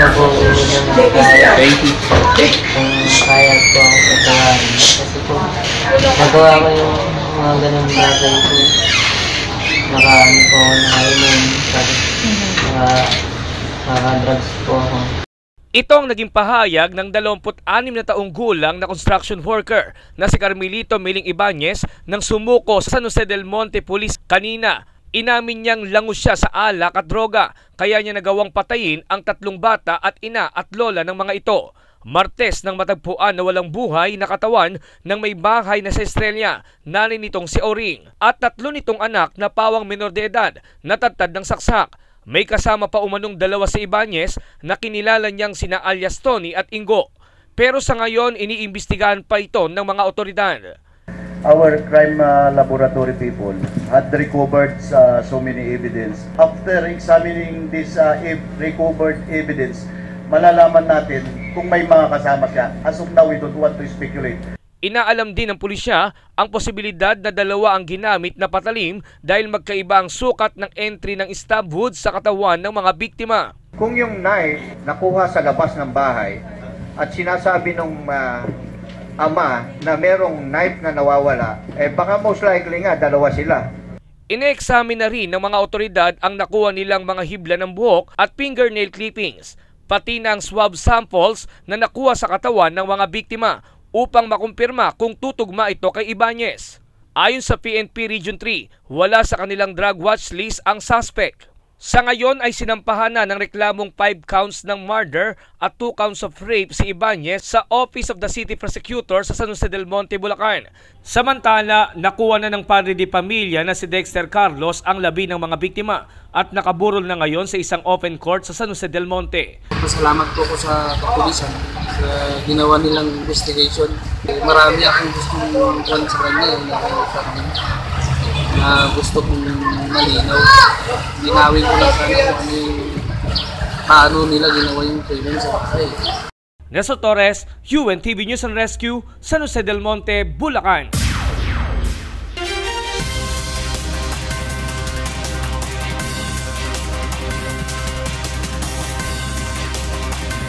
lang po ng kaya. Kaya po ang patawarin. Kasi po, nagawa ko yung mga ganun bagay po. Nakaano po ako iron. Tapos, naka, naka-drugs po ako. Ito ang naging pahayag ng 26 na taong gulang na construction worker na si Carmelito Miling Ibanez nang sumuko sa San Jose del Monte Police kanina. Inamin niyang langus siya sa alak at droga kaya niya nagawang patayin ang tatlong bata at ina at lola ng mga ito. Martes nang matagpuan na walang buhay na katawan ng may bahay na sa Estrella, nanay si Oring at tatlo nitong anak na pawang menor de edad natatad ng saksak. May kasama pa umanong dalawa sa Ibanez na kinilala niyang sina alias Tony at Ingo. Pero sa ngayon, iniimbestigahan pa ito ng mga otoridad. Our crime uh, laboratory people had recovered uh, so many evidence. After examining this uh, ev- recovered evidence, malalaman natin kung may mga kasama siya. As of now, we don't want to speculate. Inaalam din ng pulisya ang posibilidad na dalawa ang ginamit na patalim dahil magkaiba ang sukat ng entry ng stab wound sa katawan ng mga biktima. Kung yung knife nakuha sa labas ng bahay at sinasabi nung ah, ama na merong knife na nawawala, eh baka most likely nga dalawa sila. Ine-examine na rin ng mga otoridad ang nakuha nilang mga hibla ng buhok at fingernail clippings, pati ang swab samples na nakuha sa katawan ng mga biktima upang makumpirma kung tutugma ito kay Ibanez. Ayon sa PNP Region 3, wala sa kanilang drug watch list ang suspect. Sa ngayon ay sinampahan na ng reklamong 5 counts ng murder at 2 counts of rape si Ibanez sa Office of the City Prosecutor sa San Jose del Monte, Bulacan. Samantala, nakuha na ng padre de pamilya na si Dexter Carlos ang labi ng mga biktima at nakaburol na ngayon sa isang open court sa San Jose del Monte. Pasalamat po ko sa kapulisan sa ginawa nilang investigation. Marami akong gustong kuwan sa kanya eh, na, gusto kong malinaw. Ginawin ko lang sana kung ano paano nila ginawa yung payment sa bahay. Neso Torres, UNTV News and Rescue, San Jose del Monte, Bulacan.